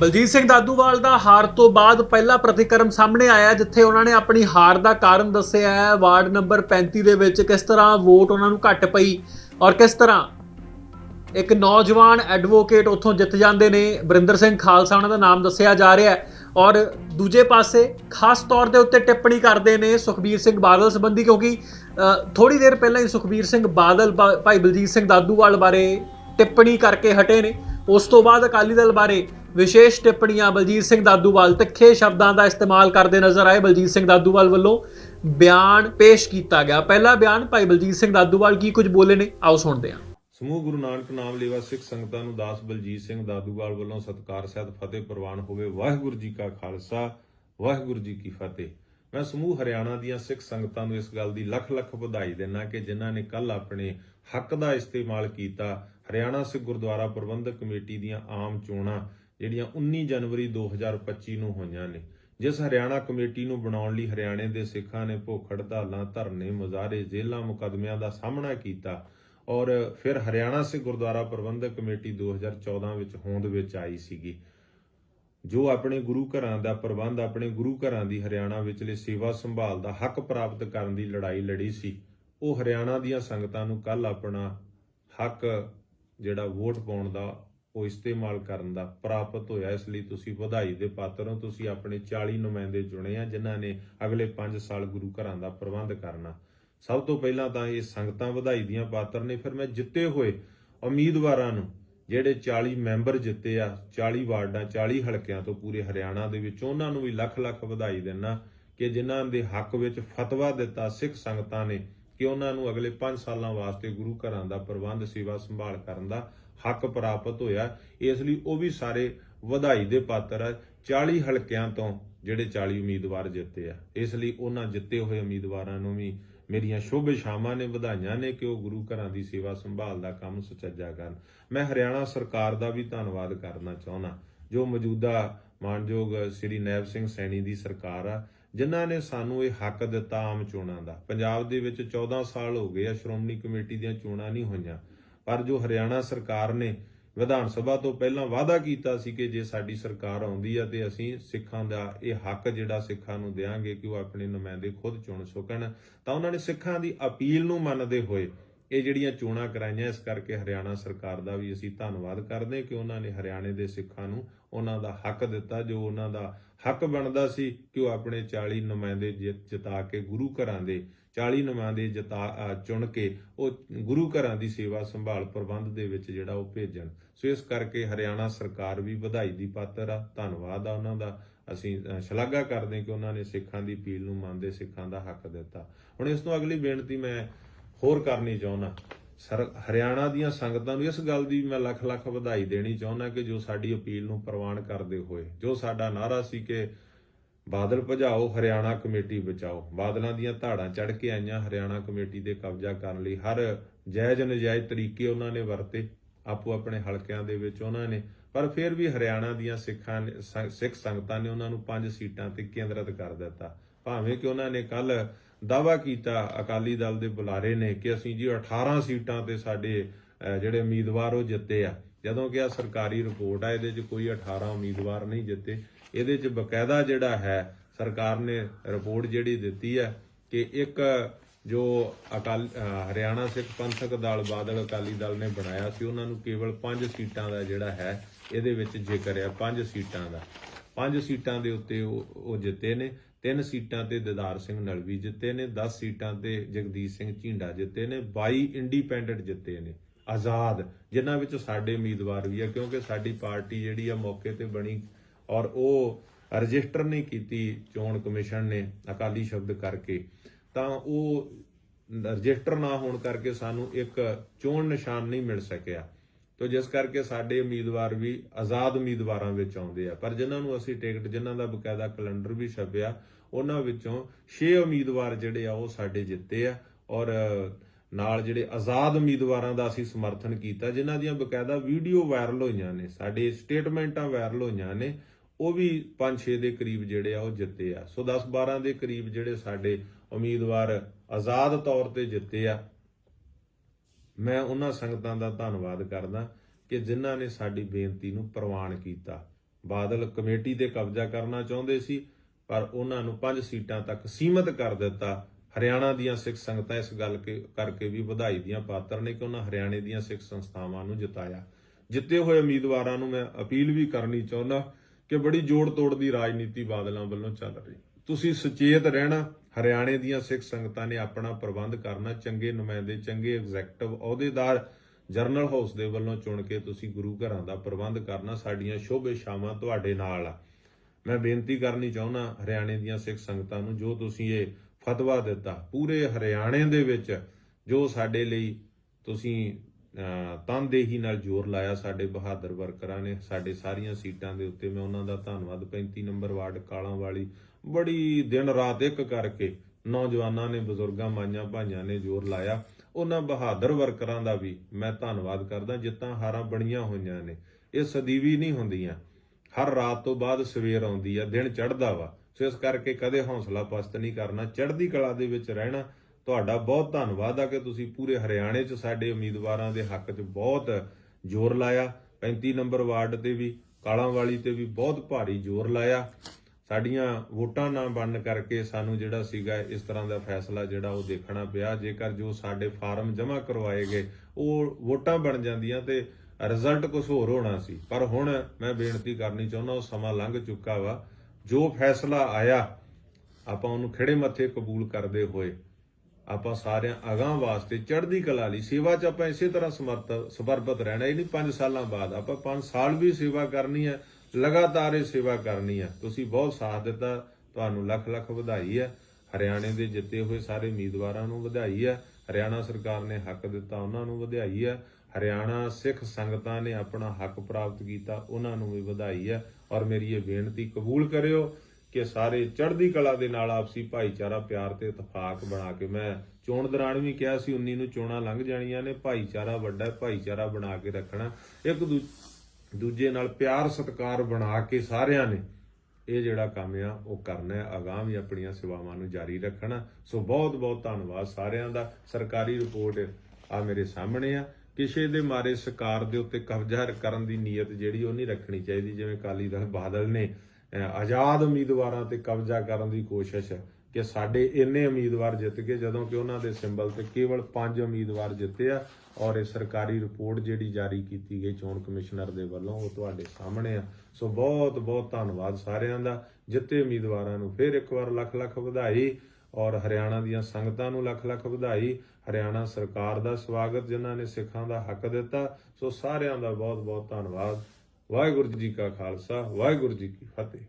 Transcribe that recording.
ਬਲਜੀਤ ਸਿੰਘ ਦਾਦੂਵਾਲ ਦਾ ਹਾਰ ਤੋਂ ਬਾਅਦ ਪਹਿਲਾ ਪ੍ਰਤੀਕਰਮ ਸਾਹਮਣੇ ਆਇਆ ਜਿੱਥੇ ਉਹਨਾਂ ਨੇ ਆਪਣੀ ਹਾਰ ਦਾ ਕਾਰਨ ਦੱਸਿਆ ਹੈ। ਵਾਰਡ ਨੰਬਰ 35 ਦੇ ਵਿੱਚ ਕਿਸ ਤਰ੍ਹਾਂ ਵੋਟ ਉਹਨਾਂ ਨੂੰ ਘੱਟ ਪਈ ਔਰ ਕਿਸ ਤਰ੍ਹਾਂ ਇੱਕ ਨੌਜਵਾਨ ਐਡਵੋਕੇਟ ਉੱਥੋਂ ਜਿੱਤ ਜਾਂਦੇ ਨੇ, ਬਰਿੰਦਰ ਸਿੰਘ ਖਾਲਸਾ ਉਹਨਾਂ ਦਾ ਨਾਮ ਦੱਸਿਆ ਜਾ ਰਿਹਾ ਹੈ ਔਰ ਦੂਜੇ ਪਾਸੇ ਖਾਸ ਤੌਰ ਦੇ ਉੱਤੇ ਟਿੱਪਣੀ ਕਰਦੇ ਨੇ ਸੁਖਬੀਰ ਸਿੰਘ ਬਾਦਲ ਸੰਬੰਧੀ, ਕਿਉਂਕਿ ਥੋੜੀ ਦੇਰ ਪਹਿਲਾਂ ਹੀ ਸੁਖਬੀਰ ਸਿੰਘ ਬਾਦਲ ਬਾ- ਭਾਈ ਬਲਜੀਤ ਸਿੰਘ ਦਾਦੂਵਾਲ ਬਾਰੇ ਟਿੱਪਣੀ ਕਰਕੇ ਹਟੇ ਨੇ। ਉਸ ਤੋਂ ਬਾਅਦ ਅਕਾਲੀ ਦਲ ਬਾਰੇ ਵਿਸ਼ੇਸ਼ ਟਿੱਪਣੀਆਂ ਬਲਜੀਤ ਸਿੰਘ ਦਾਦੂਵਾਲ ਤਿੱਖੇ ਸ਼ਬਦਾਂ ਦਾ ਇਸਤੇਮਾਲ ਕਰਦੇ ਨਜ਼ਰ ਆਏ। ਬਲਜੀਤ ਸਿੰਘ ਦਾਦੂਵਾਲ ਵੱਲੋਂ ਬਿਆਨ ਪੇਸ਼ ਕੀਤਾ ਗਿਆ। ਪਹਿਲਾ ਬਿਆਨ ਭਾਈ ਬਲਜੀਤ ਸਿੰਘ ਦਾਦੂਵਾਲ ਕੀ ਕੁਝ ਬੋਲੇ ਨੇ? ਆਓ ਸੁਣਦੇ ਹਾਂ। ਸਮੂਹ ਗੁਰੂ ਨਾਨਕ ਨਾਮ ਲੇਵਾ ਸਿੱਖ ਸੰਗਤਾਂ ਨੂੰ ਦਾਸ ਬਲਜੀਤ ਸਿੰਘ ਦਾਦੂਵਾਲ ਵੱਲੋਂ ਸਤਕਾਰ, ਸਹਿਤ, ਫਤਿਹ ਪ੍ਰਵਾਨ ਹੋਵੇ। ਵਾਹਿਗੁਰੂ ਜੀ ਕਾ ਖਾਲਸਾ, ਵਾਹਿਗੁਰੂ ਜੀ ਕੀ ਫਤਿਹ। ਮੈਂ ਸਮੂਹ ਹਰਿਆਣਾ ਦੀਆਂ ਸਿੱਖ ਸੰਗਤਾਂ ਨੂੰ ਇਸ ਗੱਲ ਦੀ ਲੱਖ ਲੱਖ ਵਧਾਈ ਦਿੰਦਾ ਕਿ ਜਿਨ੍ਹਾਂ ਨੇ ਕੱਲ ਆਪਣੇ ਹੱਕ ਦਾ ਇਸਤੇਮਾਲ ਕੀਤਾ, ਹਰਿਆਣਾ ਸਿੱਖ ਗੁਰਦੁਆਰਾ ਪ੍ਰਬੰਧਕ ਕਮੇਟੀ ਦੀਆਂ ਆਮ ਚੋਣਾਂ ਜਿਹੜੀਆਂ 19 ਜਨਵਰੀ 2025 ਨੂੰ ਹੋਈਆਂ ਨੇ, ਜਿਸ ਹਰਿਆਣਾ ਕਮੇਟੀ ਨੂੰ ਬਣਾਉਣ ਲਈ ਹਰਿਆਣੇ ਦੇ ਸਿੱਖਾਂ ਨੇ ਭੁੱਖ ਹੜਤਾਲਾਂ, ਧਰਨੇ, ਮੁਜ਼ਾਹਰੇ, ਜੇਲ੍ਹਾਂ, ਮੁਕੱਦਮਿਆਂ ਦਾ ਸਾਹਮਣਾ ਕੀਤਾ ਔਰ ਫਿਰ ਹਰਿਆਣਾ ਸਿੱਖ ਗੁਰਦੁਆਰਾ ਪ੍ਰਬੰਧਕ ਕਮੇਟੀ 2014 ਵਿੱਚ ਹੋਂਦ ਵਿੱਚ ਆਈ ਸੀਗੀ। ਜੋ ਆਪਣੇ ਗੁਰੂ ਘਰਾਂ ਦਾ ਪ੍ਰਬੰਧ, ਆਪਣੇ ਗੁਰੂ ਘਰਾਂ ਦੀ ਹਰਿਆਣਾ ਵਿਚਲੇ ਸੇਵਾ ਸੰਭਾਲ ਦਾ ਹੱਕ ਪ੍ਰਾਪਤ ਕਰਨ ਦੀ ਲੜਾਈ ਲੜੀ ਸੀ, ਉਹ ਹਰਿਆਣਾ ਦੀਆਂ ਸੰਗਤਾਂ ਨੂੰ ਕੱਲ ਆਪਣਾ ਹੱਕ ਜਿਹੜਾ ਵੋਟ ਪਾਉਣ ਦਾ, ਉਹ ਇਸਤੇਮਾਲ ਕਰਨ ਦਾ ਪ੍ਰਾਪਤ ਹੋਇਆ। ਇਸ ਲਈ ਤੁਸੀਂ ਵਧਾਈ ਦੇ ਪਾਤਰ ਹੋ, ਤੁਸੀਂ ਆਪਣੇ 40 ਨੁਮਾਇੰਦੇ ਚੁਣੇ ਆ, ਜਿਨ੍ਹਾਂ ਨੇ ਅਗਲੇ 5 ਸਾਲ ਗੁਰੂ ਘਰਾਂ ਦਾ ਪ੍ਰਬੰਧ ਕਰਨਾ। ਸਭ ਤੋਂ ਪਹਿਲਾਂ ਤਾਂ ਇਹ ਸੰਗਤਾਂ ਵਧਾਈ ਦੀਆਂ ਪਾਤਰ ਨੇ, ਫਿਰ ਮੈਂ ਜਿੱਤੇ ਹੋਏ ਉਮੀਦਵਾਰਾਂ ਨੂੰ ਜਿਹੜੇ 40 ਮੈਂਬਰ ਜਿੱਤੇ ਆ 40 ਵਾਰਡਾਂ 40 ਹਲਕਿਆਂ ਤੋਂ ਪੂਰੇ ਹਰਿਆਣਾ ਦੇ ਵਿੱਚ, ਉਹਨਾਂ ਨੂੰ ਵੀ ਲੱਖ ਲੱਖ ਵਧਾਈ ਦਿੰਨਾ ਕਿ ਜਿਨ੍ਹਾਂ ਦੇ ਹੱਕ ਵਿੱਚ ਫਤਵਾ ਦਿੱਤਾ ਸਿੱਖ ਸੰਗਤਾਂ ਨੇ ਕਿ ਉਹਨਾਂ ਨੂੰ ਅਗਲੇ 5 ਸਾਲਾਂ ਵਾਸਤੇ ਗੁਰੂ ਘਰਾਂ ਦਾ ਪ੍ਰਬੰਧ, ਸੇਵਾ ਸੰਭਾਲ ਕਰਨ ਦਾ ਹੱਕ ਪ੍ਰਾਪਤ ਹੋਇਆ। ਇਸ ਲਈ ਉਹ ਵੀ ਸਾਰੇ ਵਧਾਈ ਦੇ ਪਾਤਰ ਆ। 40 ਹਲਕਿਆਂ ਤੋਂ ਜਿਹੜੇ 40 ਉਮੀਦਵਾਰ ਜਿੱਤੇ ਆ, ਇਸ ਲਈ ਉਹਨਾਂ ਜਿੱਤੇ ਹੋਏ ਉਮੀਦਵਾਰਾਂ ਨੂੰ ਵੀ ਮੇਰੀਆਂ ਸ਼ੁਭ ਸ਼ਾਮਾਂ ਨੇ ਵਧਾਈਆਂ ਨੇ ਕਿ ਉਹ ਗੁਰੂ ਘਰਾਂ ਦੀ ਸੇਵਾ ਸੰਭਾਲ ਦਾ ਕੰਮ ਸੁਚੱਜਾ ਕਰਨ। ਮੈਂ ਹਰਿਆਣਾ ਸਰਕਾਰ ਦਾ ਵੀ ਧੰਨਵਾਦ ਕਰਨਾ ਚਾਹੁੰਦਾ। ਜੋ ਮੌਜੂਦਾ ਮਾਨਯੋਗ ਸ੍ਰੀ ਨੈਬ ਸਿੰਘ ਸੈਣੀ ਦੀ ਸਰਕਾਰ ਆ, ਜਿਨ੍ਹਾਂ ਨੇ ਸਾਨੂੰ ਇਹ ਹੱਕ ਦਿੱਤਾ ਆਮ ਚੋਣਾਂ ਦਾ। ਪੰਜਾਬ ਦੇ ਵਿੱਚ 14 ਸਾਲ ਹੋ ਗਏ ਆ, ਸ਼੍ਰੋਮਣੀ ਕਮੇਟੀ ਦੀਆਂ ਚੋਣਾਂ ਨਹੀਂ ਹੋਈਆਂ। ਪਰ ਜੋ ਹਰਿਆਣਾ ਸਰਕਾਰ ਨੇ ਵਿਧਾਨ ਸਭਾ ਤੋਂ ਪਹਿਲਾਂ ਵਾਅਦਾ ਕੀਤਾ ਸੀ ਕਿ ਜੇ ਸਾਡੀ ਸਰਕਾਰ ਆਉਂਦੀ ਆ ਤੇ ਅਸੀਂ ਸਿੱਖਾਂ ਦਾ ਇਹ ਹੱਕ ਜਿਹੜਾ ਸਿੱਖਾਂ ਨੂੰ ਦੇਵਾਂਗੇ ਕਿ ਉਹ ਆਪਣੇ ਨੁਮਾਇੰਦੇ ਖੁਦ ਚੁਣ ਸਕਣ, ਤਾਂ ਉਹਨਾਂ ਨੇ ਸਿੱਖਾਂ ਦੀ ਅਪੀਲ ਨੂੰ ਮੰਨਦੇ ਹੋਏ ਇਹ ਜਿਹੜੀਆਂ ਚੋਣਾਂ ਕਰਾਈਆਂ, ਇਸ ਕਰਕੇ ਹਰਿਆਣਾ ਸਰਕਾਰ ਦਾ ਵੀ ਅਸੀਂ ਧੰਨਵਾਦ ਕਰਦੇ ਕਿ ਉਹਨਾਂ ਨੇ ਹਰਿਆਣੇ ਦੇ ਸਿੱਖਾਂ ਨੂੰ ਉਹਨਾਂ ਦਾ ਹੱਕ ਦਿੱਤਾ, ਜੋ ਉਹਨਾਂ ਦਾ ਹੱਕ ਬਣਦਾ ਸੀ ਕਿ ਉਹ ਆਪਣੇ 40 ਨੁਮਾਇੰਦੇ ਜਿ- ਜਿਤਾ ਕੇ ਗੁਰੂ ਘਰਾਂ ਦੇ 40 ਨੁਮਾਇੰਦੇ ਜਿਤਾ ਚੁਣ ਕੇ ਉਹ ਗੁਰੂ ਘਰਾਂ ਦੀ ਸੇਵਾ ਸੰਭਾਲ ਪ੍ਰਬੰਧ ਦੇ ਵਿੱਚ ਜਿਹੜਾ ਉਹ ਭੇਜਣ। ਸੋ ਇਸ ਕਰਕੇ ਹਰਿਆਣਾ ਸਰਕਾਰ ਵੀ ਵਧਾਈ ਦੀ ਪਾਤਰ ਆ, ਧੰਨਵਾਦ ਆ ਉਹਨਾਂ ਦਾ। ਅਸੀਂ ਸ਼ਲਾਘਾ ਕਰਦੇ ਹਾਂ ਕਿ ਉਹਨਾਂ ਨੇ ਸਿੱਖਾਂ ਦੀ ਅਪੀਲ ਨੂੰ ਮੰਨਦੇ, ਸਿੱਖਾਂ ਦਾ ਹੱਕ ਦਿੱਤਾ। ਹੁਣ ਇਸ ਤੋਂ ਅਗਲੀ ਬੇਨਤੀ ਮੈਂ ਹੋਰ ਕਰਨੀ ਚਾਹੁੰਦਾ। ਸਰ, ਹਰਿਆਣਾ ਦੀਆਂ ਸੰਗਤਾਂ ਨੂੰ ਇਸ ਗੱਲ ਦੀ ਮੈਂ ਲੱਖ ਲੱਖ ਵਧਾਈ ਦੇਣੀ ਚਾਹੁੰਦਾ ਕਿ ਜੋ ਸਾਡੀ ਅਪੀਲ ਨੂੰ ਪ੍ਰਵਾਨ ਕਰਦੇ ਹੋਏ, ਜੋ ਸਾਡਾ ਨਾਰਾ ਸੀ ਕਿ ਬਾਦਲ ਭਜਾਓ, ਹਰਿਆਣਾ ਕਮੇਟੀ ਬਚਾਓ। ਬਾਦਲਾਂ ਦੀਆਂ ਧਾੜਾਂ ਚੜ ਕੇ ਆਈਆਂ, ਹਰਿਆਣਾ ਕਮੇਟੀ ਦੇ ਕਬਜ਼ਾ ਕਰਨ ਲਈ ਹਰ ਜਾਇਜ਼ ਨਜਾਇਜ਼ ਤਰੀਕੇ ਉਹਨਾਂ ਨੇ ਵਰਤੇ, ਆਪੋ ਆਪਣੇ ਹਲਕਿਆਂ ਦੇ ਵਿੱਚ ਉਹਨਾਂ ਨੇ। ਪਰ ਫਿਰ ਵੀ ਹਰਿਆਣਾ ਦੀਆਂ ਸਿੱਖਾਂ ਨੇ ਸਿੱਖ ਸੰਗਤਾਂ ਨੇ ਉਹਨਾਂ ਨੂੰ ਪੰਜ ਸੀਟਾਂ ਤੇ ਕੇਂਦਰਿਤ ਕਰ ਦਿੱਤਾ। ਭਾਵੇਂ ਕਿ ਉਹਨਾਂ ਨੇ ਕੱਲ ਦਾਵਾ ਕੀਤਾ ਅਕਾਲੀ ਦਲ ਦੇ ਬੁਲਾਰੇ ਨੇ ਕਿ ਅਸੀਂ ਜੀ 18 ਸੀਟਾਂ ਤੇ ਸਾਡੇ ਜਿਹੜੇ ਉਮੀਦਵਾਰ ਉਹ ਜਿੱਤੇ ਆ। ਜਦੋਂ ਕਿ ਆ ਸਰਕਾਰੀ ਰਿਪੋਰਟ ਆ, ਇਹਦੇ 'ਚ ਕੋਈ 18 ਉਮੀਦਵਾਰ ਨਹੀਂ ਜਿੱਤੇ। ਇਹਦੇ 'ਚ ਬਕਾਇਦਾ ਜਿਹੜਾ ਹੈ, ਸਰਕਾਰ ਨੇ ਰਿਪੋਰਟ ਜਿਹੜੀ ਦਿੱਤੀ ਹੈ ਕਿ ਇੱਕ ਜੋ ਅਕਾਲ ਹਰਿਆਣਾ ਸਿੱਖ ਪੰਥਕ ਦਲ ਬਾਦਲ ਅਕਾਲੀ ਦਲ ਨੇ ਬਣਾਇਆ ਸੀ, ਉਹਨਾਂ ਨੂੰ ਕੇਵਲ 5 ਸੀਟਾਂ ਦਾ ਜਿਹੜਾ ਹੈ, ਇਹਦੇ ਵਿੱਚ ਜ਼ਿਕਰ ਹੈ 5 ਸੀਟਾਂ ਦਾ। 5 ਸੀਟਾਂ ਦੇ ਉੱਤੇ ਉਹ ਉਹ ਜਿੱਤੇ ਨੇ। ਤਿੰਨ ਸੀਟਾਂ ਤੇ ਦਿਦਾਰ ਸਿੰਘ ਨਲਵੀ ਜਿੱਤੇ ਨੇ 10 ਸੀਟਾਂ ਤੇ ਜਗਦੀਸ਼ ਸਿੰਘ ਝੀਂਡਾ ਜਿੱਤੇ ਨੇ 22 ਇੰਡੀਪੈਂਡੈਂਟ ਜਿੱਤੇ ਨੇ, ਆਜ਼ਾਦ, ਜਿਨ੍ਹਾਂ ਵਿੱਚ ਸਾਡੇ ਉਮੀਦਵਾਰ ਵੀ ਆ, ਕਿਉਂਕਿ ਸਾਡੀ ਪਾਰਟੀ ਜਿਹੜੀ ਆ ਮੌਕੇ ਤੇ ਬਣੀ ਔਰ ਉਹ ਰਜਿਸਟਰ ਨਹੀਂ ਕੀਤੀ ਚੋਣ ਕਮਿਸ਼ਨ ਨੇ ਅਕਾਲੀ ਸ਼ਬਦ ਕਰਕੇ, ਤਾਂ ਉਹ ਰਜਿਸਟਰ ਨਾ ਹੋਣ ਕਰਕੇ ਸਾਨੂੰ ਇੱਕ ਚੋਣ ਨਿਸ਼ਾਨ ਨਹੀਂ ਮਿਲ ਸਕਿਆ। ਤੋ ਜਿਸ ਕਰਕੇ ਸਾਡੇ ਉਮੀਦਵਾਰ ਵੀ ਆਜ਼ਾਦ ਉਮੀਦਵਾਰਾਂ ਵਿੱਚ ਆਉਂਦੇ ਆ। ਪਰ ਜਿਨ੍ਹਾਂ ਨੂੰ ਅਸੀਂ ਟਿਕਟ, ਜਿਨ੍ਹਾਂ ਦਾ ਬਕਾਇਦਾ ਕੈਲੰਡਰ ਵੀ ਛਪਿਆ, ਉਹਨਾਂ ਵਿੱਚੋਂ 6 ਉਮੀਦਵਾਰ ਜਿਹੜੇ ਆ ਉਹ ਸਾਡੇ ਜਿੱਤੇ ਆ ਔਰ ਨਾਲ ਜਿਹੜੇ ਆਜ਼ਾਦ ਉਮੀਦਵਾਰਾਂ ਦਾ ਅਸੀਂ ਸਮਰਥਨ ਕੀਤਾ, ਜਿਨ੍ਹਾਂ ਦੀਆਂ ਬਕਾਇਦਾ ਵੀਡੀਓ ਵਾਇਰਲ ਹੋਈਆਂ ਨੇ, ਸਾਡੇ ਸਟੇਟਮੈਂਟਾਂ ਵਾਇਰਲ ਹੋਈਆਂ ਨੇ, ਉਹ ਵੀ 5-6 ਦੇ ਕਰੀਬ ਜਿਹੜੇ ਆ ਉਹ ਜਿੱਤੇ ਆ। ਸੋ 10-12 ਦੇ ਕਰੀਬ ਜਿਹੜੇ ਸਾਡੇ ਉਮੀਦਵਾਰ ਆਜ਼ਾਦ ਤੌਰ ਤੇ ਜਿੱਤੇ ਆ ਮੈਂ ਉਹਨਾਂ ਸੰਗਤਾਂ ਦਾ ਧੰਨਵਾਦ ਕਰਦਾ ਕਿ ਜਿਨ੍ਹਾਂ ਨੇ ਸਾਡੀ ਬੇਨਤੀ ਨੂੰ ਪ੍ਰਵਾਨ ਕੀਤਾ। ਬਾਦਲ ਕਮੇਟੀ ਤੇ ਕਬਜ਼ਾ ਕਰਨਾ ਚਾਹੁੰਦੇ ਸੀ, ਪਰ ਉਹਨਾਂ ਨੂੰ ਪੰਜ ਸੀਟਾਂ ਤੱਕ ਸੀਮਿਤ ਕਰ ਦਿੱਤਾ। ਹਰਿਆਣਾ ਦੀਆਂ ਸਿੱਖ ਸੰਗਤਾਂ ਇਸ ਗੱਲ ਕੇ, ਕਰਕੇ ਵੀ ਵਧਾਈ ਦੀਆਂ ਪਾਤਰ ਨੇ ਕਿ ਉਹਨਾਂ ਹਰਿਆਣੇ ਦੀਆਂ ਸਿੱਖ ਸੰਸਥਾਵਾਂ ਨੂੰ ਜਿਤਾਇਆ। ਜਿੱਤੇ ਹੋਏ ਉਮੀਦਵਾਰਾਂ ਨੂੰ ਮੈਂ ਅਪੀਲ ਵੀ ਕਰਨੀ ਚਾਹੁੰਦਾ ਕਿ ਬੜੀ ਜੋੜ ਤੋੜ ਦੀ ਰਾਜਨੀਤੀ ਬਾਦਲਾਂ ਵੱਲੋਂ ਚੱਲ ਰਹੀ। ਤੁਸੀਂ ਸੁਚੇਤ ਰਹਿਣਾ, ਹਰਿਆਣੇ ਦੀਆਂ ਸਿੱਖ ਸੰਗਤਾਂ ਨੇ ਆਪਣਾ ਪ੍ਰਬੰਧ ਕਰਨਾ, ਚੰਗੇ ਨੁਮਾਇੰਦੇ, ਚੰਗੇ ਐਗਜ਼ੈਕਟਿਵ ਅਹੁਦੇਦਾਰ ਜਰਨਲ ਹਾਊਸ ਦੇ ਵੱਲੋਂ ਚੁਣ ਕੇ ਤੁਸੀਂ ਗੁਰੂ ਘਰਾਂ ਦਾ ਪ੍ਰਬੰਧ ਕਰਨਾ, ਸਾਡੀਆਂ ਸ਼ੋਭੇ ਸ਼ਾਮਾਂ ਤੁਹਾਡੇ ਨਾਲ ਆ। ਮੈਂ ਬੇਨਤੀ ਕਰਨੀ ਚਾਹੁੰਦਾ ਹਰਿਆਣੇ ਦੀਆਂ ਸਿੱਖ ਸੰਗਤਾਂ ਨੂੰ, ਜੋ ਤੁਸੀਂ ਇਹ ਫਤਵਾ ਦਿੱਤਾ, ਪੂਰੇ ਹਰਿਆਣੇ ਦੇ ਵਿੱਚ, ਜੋ ਸਾਡੇ ਲਈ ਤੁਸੀਂ ਤਨਦੇਹੀ ਨਾਲ ਜ਼ੋਰ ਲਾਇਆ, ਸਾਡੇ ਬਹਾਦਰ ਵਰਕਰਾਂ ਨੇ, ਸਾਡੇ ਸਾਰੀਆਂ ਸੀਟਾਂ ਦੇ ਉੱਤੇ ਮੈਂ ਉਹਨਾਂ ਦਾ ਧੰਨਵਾਦ 35 ਨੰਬਰ ਵਾਰਡ ਕਾਲਾਂ ਵਾਲੀ ਬੜੀ ਦਿਨ ਰਾਤ ਇੱਕ ਕਰਕੇ ਨੌਜਵਾਨਾਂ ਨੇ, ਬਜ਼ੁਰਗਾਂ, ਮਾਈਆਂ ਭਾਈਆਂ ਨੇ ਜ਼ੋਰ ਲਾਇਆ। ਉਹਨਾਂ ਬਹਾਦਰ ਵਰਕਰਾਂ ਦਾ ਵੀ ਮੈਂ ਧੰਨਵਾਦ ਕਰਦਾ, ਜਿੱਤਾਂ ਹਾਰਾਂ ਬਣੀਆਂ ਹੋਈਆਂ ਨੇ। ਇਹ ਸਦੀਵੀ ਨਹੀਂ ਹੁੰਦੀਆਂ। ਹਰ ਰਾਤ ਤੋਂ ਬਾਅਦ ਸਵੇਰ ਆਉਂਦੀ ਆ, ਦਿਨ ਚੜ੍ਹਦਾ ਵਾ। ਸੋ ਇਸ ਕਰਕੇ ਕਦੇ ਹੌਸਲਾ ਪਸਤ ਨਹੀਂ ਕਰਨਾ। ਚੜ੍ਹਦੀ ਕਲਾ ਦੇ ਵਿੱਚ ਰਹਿਣਾ ਤੁਹਾਡਾ ਬਹੁਤ ਧੰਨਵਾਦ ਆ ਕਿ ਤੁਸੀਂ ਪੂਰੇ ਹਰਿਆਣੇ 'ਚ ਸਾਡੇ ਉਮੀਦਵਾਰਾਂ ਦੇ ਹੱਕ 'ਚ ਬਹੁਤ ਜ਼ੋਰ ਲਾਇਆ। 35 ਨੰਬਰ ਵਾਰਡ ਤੇ ਵੀ ਕਾਲਾਂ ਵਾਲੀ ਤੇ ਵੀ ਬਹੁਤ ਭਾਰੀ ਜ਼ੋਰ ਲਾਇਆ। ਸਾਡੀਆਂ ਵੋਟਾਂ ਨਾ ਬਣਨ ਕਰਕੇ ਸਾਨੂੰ ਜਿਹੜਾ ਸੀਗਾ ਇਸ ਤਰ੍ਹਾਂ ਦਾ ਫੈਸਲਾ ਜਿਹੜਾ ਉਹ ਦੇਖਣਾ ਪਿਆ। ਜੇਕਰ ਜੋ ਸਾਡੇ ਫਾਰਮ ਜਮ੍ਹਾਂ ਕਰਵਾਏ ਗਏ, ਉਹ ਵੋਟਾਂ ਬਣ ਜਾਂਦੀਆਂ ਤੇ ਰਿਜ਼ਲਟ ਕੁਝ ਹੋਰ ਹੋਣਾ ਸੀ। ਪਰ ਹੁਣ ਮੈਂ ਬੇਨਤੀ ਕਰਨੀ ਚਾਹੁੰਦਾ, ਉਹ ਸਮਾਂ ਲੰਘ ਚੁੱਕਾ ਵਾ। ਜੋ ਫੈਸਲਾ ਆਇਆ, ਆਪਾਂ ਉਹਨੂੰ ਖਿਹੜੇ ਮੱਥੇ ਕਬੂਲ ਕਰਦੇ ਹੋਏ ਆਪਾਂ ਸਾਰਿਆਂ ਅਗਾਹ ਵਾਸਤੇ ਚੜ੍ਹਦੀ ਕਲਾ ਲਈ ਸੇਵਾ 'ਚ ਆਪਾਂ ਇਸੇ ਤਰ੍ਹਾਂ ਸਮਰਥ ਸਮਰਪਿਤ ਰਹਿਣਾ। ਇਹ ਨਹੀਂ 5 ਸਾਲਾਂ ਬਾਅਦ, ਆਪਾਂ 5 ਸਾਲ ਵੀ ਸੇਵਾ ਕਰਨੀ ਹੈ ਲਗਾਤਾਰ ਇਹ ਸੇਵਾ ਕਰਨੀ ਹੈ ਤੁਸੀਂ ਬਹੁਤ ਸਾਥ ਦਿੱਤਾ, ਤੁਹਾਨੂੰ ਲੱਖ ਲੱਖ ਵਧਾਈ ਹੈ ਹਰਿਆਣੇ ਦੇ ਜਿੱਤੇ ਹੋਏ ਸਾਰੇ ਉਮੀਦਵਾਰਾਂ ਨੂੰ ਵਧਾਈ ਹੈ ਹਰਿਆਣਾ ਸਰਕਾਰ ਨੇ ਹੱਕ ਦਿੱਤਾ, ਉਹਨਾਂ ਨੂੰ ਵਧਾਈ ਹੈ ਹਰਿਆਣਾ ਸਿੱਖ ਸੰਗਤਾਂ ਨੇ ਆਪਣਾ ਹੱਕ ਪ੍ਰਾਪਤ ਕੀਤਾ, ਉਹਨਾਂ ਨੂੰ ਵੀ ਵਧਾਈ ਹੈ ਔਰ ਮੇਰੀ ਇਹ ਬੇਨਤੀ ਕਬੂਲ ਕਰਿਓ ਕਿ ਸਾਰੇ ਚੜ੍ਹਦੀ ਕਲਾ ਦੇ ਨਾਲ ਆਪਸੀ ਭਾਈਚਾਰਾ, ਪਿਆਰ ਤੇ ਇਤਫਾਕ ਬਣਾ ਕੇ ਮੈਂ ਚੋਣ ਦੌਰਾਨ ਵੀ ਕਿਹਾ ਸੀ 19 ਨੂੰ ਚੋਣਾਂ ਲੰਘ ਜਾਣੀਆਂ ਨੇ, ਭਾਈਚਾਰਾ ਵੱਡਾ ਭਾਈਚਾਰਾ ਬਣਾ ਕੇ ਰੱਖਣਾ। ਇੱਕ ਦੂ- ਦੂਜੇ ਨਾਲ ਪਿਆਰ ਸਤਿਕਾਰ ਬਣਾ ਕੇ ਸਾਰਿਆਂ ਨੇ ਇਹ ਜਿਹੜਾ ਕੰਮ ਆ, ਉਹ ਕਰਨਾ ਹੈ। ਅਗਾਂਹ ਵੀ ਆਪਣੀਆਂ ਸੇਵਾਵਾਂ ਨੂੰ ਜਾਰੀ ਰੱਖਣਾ। ਸੋ ਬਹੁਤ ਬਹੁਤ ਧੰਨਵਾਦ ਸਾਰਿਆਂ ਦਾ। ਸਰਕਾਰੀ ਰਿਪੋਰਟ ਆ ਮੇਰੇ ਸਾਹਮਣੇ ਆ। ਕਿਸੇ ਦੇ ਮਾਰੇ ਸਰਕਾਰ ਦੇ ਉੱਤੇ ਕਬਜ਼ਾ ਕਰਨ ਦੀ ਨੀਅਤ ਜਿਹੜੀ ਉਹ ਨਹੀਂ ਰੱਖਣੀ ਚਾਹੀਦੀ, ਜਿਵੇਂ ਕਾਲੀ ਦਲ ਬਾਦਲ ਨੇ ਆਜ਼ਾਦ ਉਮੀਦਵਾਰਾਂ ਤੇ ਕਬਜ਼ਾ ਕਰਨ ਦੀ ਕੋਸ਼ਿਸ਼ ਕਿ ਸਾਡੇ ਇੰਨੇ ਉਮੀਦਵਾਰ ਜਿੱਤ ਗਏ, ਜਦੋਂ ਕਿ ਉਹਨਾਂ ਦੇ ਸਿੰਬਲ ਤੇ ਕੇਵਲ 5 ਉਮੀਦਵਾਰ ਜਿੱਤੇ ਆ ਔਰ ਇਹ ਸਰਕਾਰੀ ਰਿਪੋਰਟ ਜਿਹੜੀ ਜਾਰੀ ਕੀਤੀ ਗਈ ਚੋਣ ਕਮਿਸ਼ਨਰ ਦੇ ਵੱਲੋਂ, ਉਹ ਤੁਹਾਡੇ ਸਾਹਮਣੇ ਆ। ਸੋ ਬਹੁਤ ਬਹੁਤ ਧੰਨਵਾਦ ਸਾਰਿਆਂ ਦਾ। ਜਿੱਤੇ ਉਮੀਦਵਾਰਾਂ ਨੂੰ ਫਿਰ ਇੱਕ ਵਾਰ ਲੱਖ ਲੱਖ ਵਧਾਈ ਔਰ ਹਰਿਆਣਾ ਦੀਆਂ ਸੰਗਤਾਂ ਨੂੰ ਲੱਖ ਲੱਖ ਵਧਾਈ। ਹਰਿਆਣਾ ਸਰਕਾਰ ਦਾ ਸਵਾਗਤ, ਜਿਨ੍ਹਾਂ ਨੇ ਸਿੱਖਾਂ ਦਾ ਹੱਕ ਦਿੱਤਾ। ਸੋ ਸਾਰਿਆਂ ਦਾ ਬਹੁਤ ਬਹੁਤ ਧੰਨਵਾਦ। ਵਾਹਿਗੁਰੂ ਜੀ ਕਾ ਖਾਲਸਾ, ਵਾਹਿਗੁਰੂ ਜੀ ਕੀ ਫਤਿਹ।